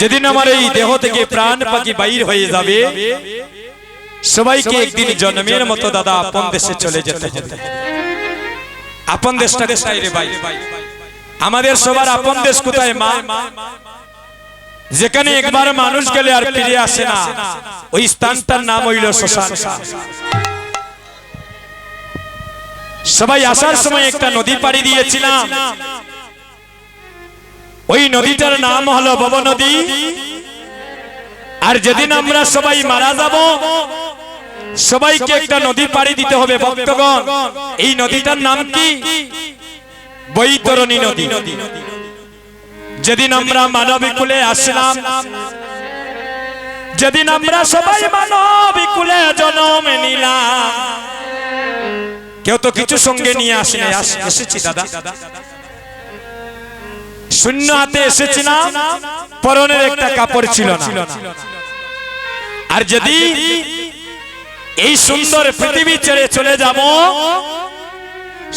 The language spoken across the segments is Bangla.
যেদিন আমার এই দেহ থেকে প্রাণ পাখি বাইর হয়ে যাবে, সবাইকে একদিন জন্মের মতো দাদা আপন দেশে চলে যেতে হবে। আপন দেশটা আমাদের সবার আপন দেশ কোথায়, মা? যেখানে একবার মানুষ গেলে আর ফিরে আসে না। ওই স্থানটার নাম হইল শ্মশান। সবাই আসার সময় একটা নদী পাড়ি দিয়েছিলাম। ওই নদীটার নাম হলো ভব নদী আর যেদিন আমরা সবাই মারা যাব, সবাইকে একটা নদী পাড়ি দিতে হবে, ভক্তগণ। এই নদীটার নাম কি? বৈতরণী নদী। যেদিন আমরা মানবিক কুলে আসলাম, যেদিন আমরা সবাই মানবিক কুলে জন্ম নিলাম। কেউ তো কিছু সঙ্গে নিয়ে আস- এসেছি, দাদা। শূন্য হাতে এসেছিলাম পরনের একটা কাপড় ছিল না। আর যদি এই সুন্দর পৃথিবী ছেড়ে চলে যাব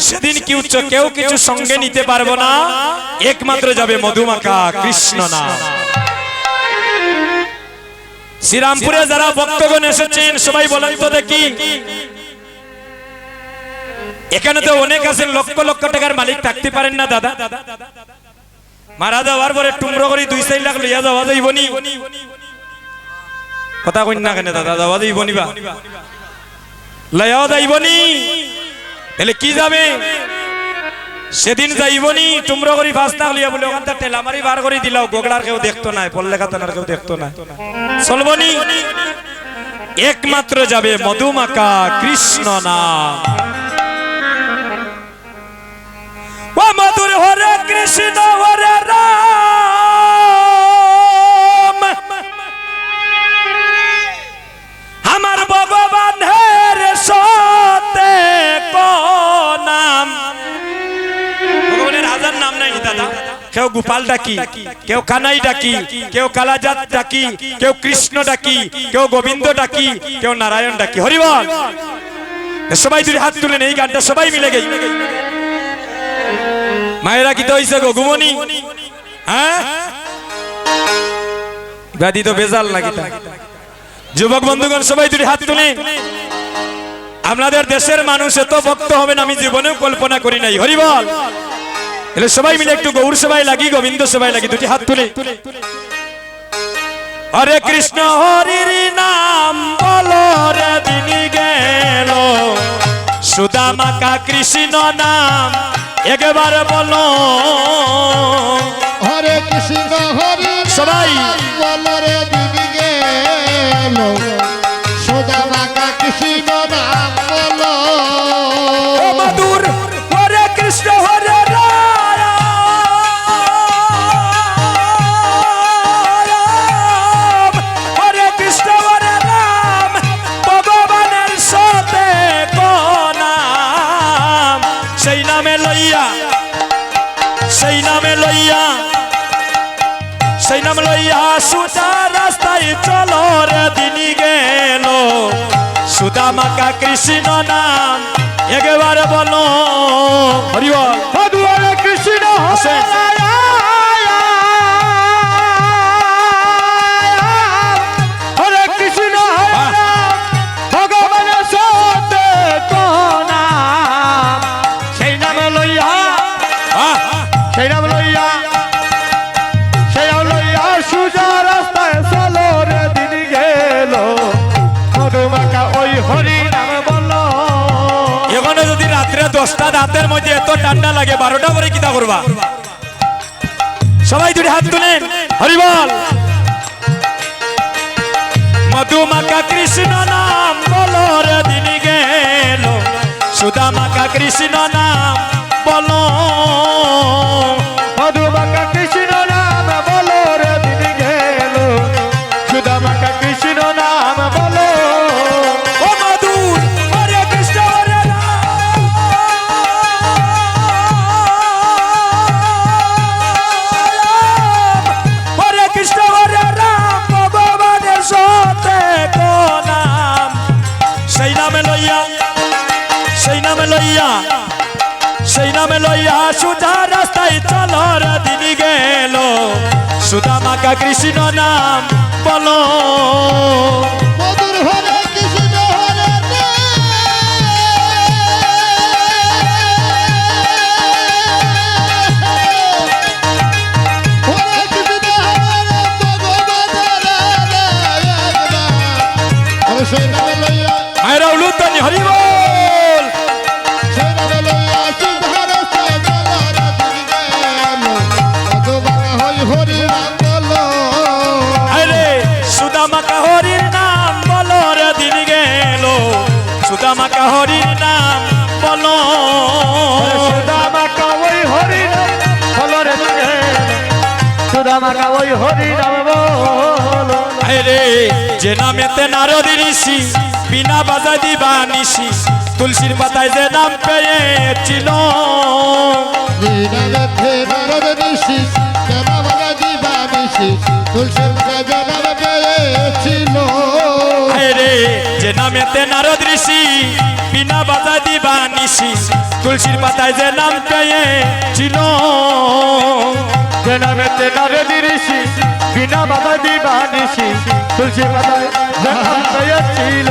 সেদিন কি উচ্চ কেউ কিছু সঙ্গে নিতে পারব না। একমাত্র যাবে মধুমাকা কৃষ্ণ না শ্রীরামপুরে যারা ভক্তগণ এসেছেন সবাই বলেন তো দেখি। এখানে তো অনেক আছেন লক্ষ লক্ষ টাকার মালিক থাকতে পারেন না দাদা। মারা যাওয়ার পরে টুমরো করে দুই চার লাখ লইয়া যাওয়া যাইবনি। কথা কইন না কেন দাদা, যাওয়া যাইবনি বা? লইয়াও যাইবনি। তাহলে কি যাবে? সেদিন যাইবনি, টুমরো করে পাঁচ লাখ লইয়া বলে ওখান থেকে টেলামারি বার করে দিলাও, গোগলার কেউ দেখতো না পল্লে খাতানার কেউ দেখতো না। চলবনি। একমাত্র যাবে মধুমাকা কৃষ্ণ নাম। ও মধুর হরে কৃষ্ণ কেউ গোপাল ডাকি কেউ কানাই ডাকি কেউ কালাজাত ডাকি কেউ কৃষ্ণ ডাকি কেউ গোবিন্দ ডাকি কেউ নারায়ণ ডাকি হরিবল সবাই দুই হাত তুলেন এই গানটা সবাই মিলে গেই। মায়েরা কি তো হইছে গো, ঘুমনি? হ্যাঁ? ব্যাধি তো বেজাল লাগি। যুবক বন্ধুগণ, সবাই দুটি হাত তুলে আপনাদের দেশের মানুষ এত ভক্ত হবেন আমি জীবনেও কল্পনা করি নাই। হরিবল এলে সবাই মিলে একটু গৌর সবাই লাগি গোবিন্দ সবাই লাগি দুটি হাত তুলে। হরে কৃষ্ণ হরির নাম বলো রে দিনী গেল। সুদামাকা কৃষ্ণ নাম একবার বলো। হরে কৃষ্ণ হরে সবাই। বলরে দিদি গেল। সুজা রাস্তায় চলো রে দিনী গেল। সুদামাকা কৃষ্ণ নাম একবার বলো। হরিবল হরে কৃষ্ণ। আসেন। দশটা দাঁতের মধ্যে এত ঠান্ডা লাগে, বারোটা করে কিতা করবা? সবাই দুটি হাত তুলেন হরিবল মধুমাকা কৃষ্ণ নাম বলর দিনী গেল। সুদামাকা কৃষ্ণ নাম বল। মধুমাকা কৃষ্ণ সেই নামে লইয়া সুজা রাস্তায় চলর দিনী গেল। সুদামাকা কৃষ্ণ নাম বলো। মধুর সুদামাকা ওই হরি নাম আরে যে নামেতে নারদ ঋষি বিনা বাজা দিবা নিশি তুলসীর পাতায় যে নাম পেয়েছিল। নারদ ঋষি কেন বাজা দিবা নিশি তুলসীর গজনব পেয়েছিল। আরে যে নামেতে নারদ ঋষি বিনা বাজা দিবা নিশি। তুলসীর পাতায় যে নাম পেয়েছিল জনমেতে নরদি ঋষি বিনা বাধা দিবা নিশি তুলসী পাতায় জন্ম পেয়েছিল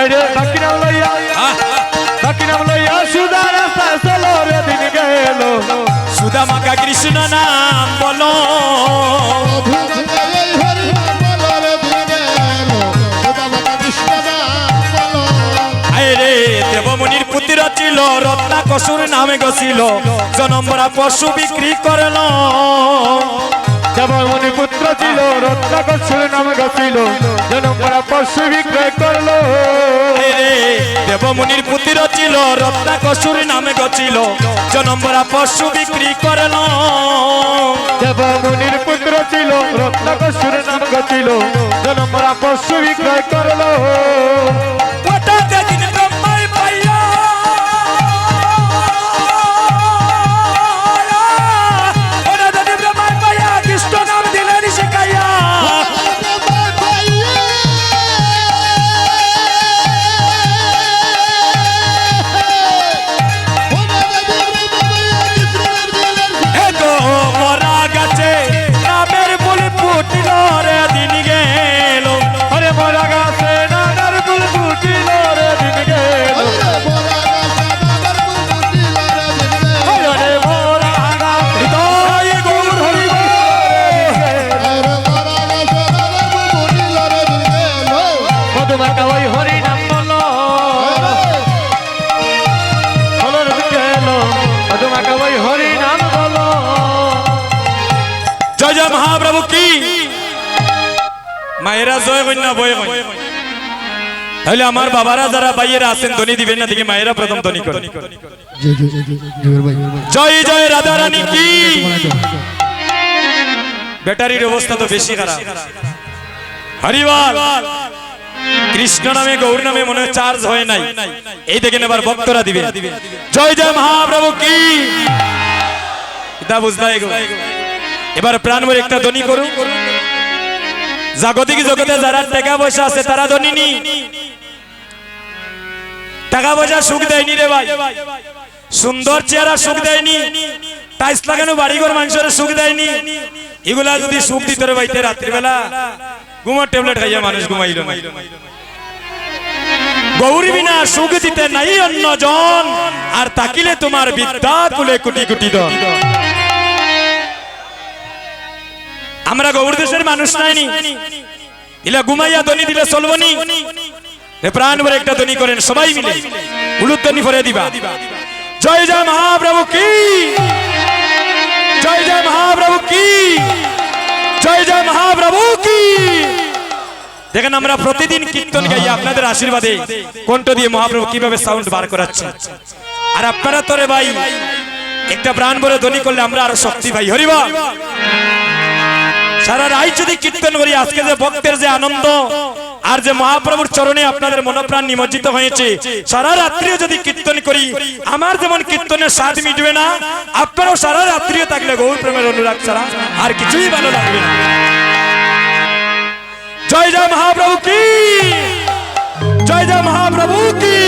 আরে বাকি নাম লইয়া বাকি নাম লইয়া সুদা রাস্তা চলো রে দিন গেল। সুদা মাকা কৃষ্ণ নাম বলো। দেবমণির পুত্র ছিল রত্নাকসুর নামে গছিল। জনমরা পশু বিক্রি করল। মনি পুত্র ছিল রত্নাকর নাম গছিল জনম করা পশু বিক্রয় করল। দেবমণির পুত্র ছিল রত্নাকসুর নামে গছিল জনমরা পশু বিক্রি করল। দেব মুনির পুত্র ছিল রত্নাকর নাম গছিল জনম করা পশু বিক্রয় করল। জয় জয় মহাপ্রভু কি? মায়েরা জয় কন্যা বয় তাহলে আমার বাবারা যারা বাইয়েরা আছেন ধ্বনি দিবেন না দেখি মায়েরা প্রথম ধ্বনি করে। জয় জয়, রাধা রানী কি? ব্যাটারির অবস্থা তো বেশি খারাপ। হরিবাল কৃষ্ণ নামে, গৌর নামে মনে চার্জ হয় নাই। এই দেখেন এবার ভক্তরা দিবে। জয় জয় মহাপ্রভু কি? এটা বুঝলাই গো। এবার প্রাণ ভরে একটা ধ্বনি করুন। জাগতিক জগতে যারা টাকা পয়সা আছে, তারা ধ্বনি নি। টাকা পয়সা সুখ দেয়নি রে ভাই। সুন্দর চেহারা সুখ দেয়নি। টাইস লাগানো, বাড়িঘর, মানুষের সুখ দেয়নি। এগুলা যদি সুখ দিতে রে ভাইতে রাত্রিবেলা। ঘুমার ট্যাবলেট খাইয়া মানুষ ঘুমাইল না। গৌরী বিনা সুখ দিতে নাই অন্য জন আর তাকিলে তোমার বিদ্যা কুলে কুটি কুটি দন আমরা গৌর দেশের মানুষ নাইনি ইলা ঘুমাইয়া দনি দিলে চলবনি প্রাণ ভরে একটা দনি করেন, সবাই মিলে। উলুধ্বনি ভরে দিবা। জয় জয় মহাপ্রভু কি? জয় জয় মহাপ্রভু কি? জয় জয় মহাপ্রভু কি? দেখেন আমরা প্রতিদিন কীর্তন গাই, আপনাদের আশীর্বাদে। কণ্ঠ দিয়ে মহাপ্রভু কীভাবে সাউন্ড বার করাচ্ছে। আর আপনারা তোরে ভাই, একটা প্রাণ ভরে ধ্বনি করলে আমরা আরও শক্তি পাই। হরিবা সারা রাই যদি কীর্তন করি, আজকে যে ভক্তের যে আনন্দ আর যে মহাপ্রভুর চরণে আপনাদের মনোপ্রাণ নিমজ্জিত হয়েছে, সারা রাত্রিও যদি কীর্তন করি, আমার যেমন কীর্তনের স্বাদ মিটবে না, আপনারাও সারা রাত্রিও থাকলে গৌর প্রেমের অনুরাগ ছাড়া আর কিছুই ভালো লাগবে না। জয় জয় মহাপ্রভু কি? জয় জয় মহাপ্রভু কি?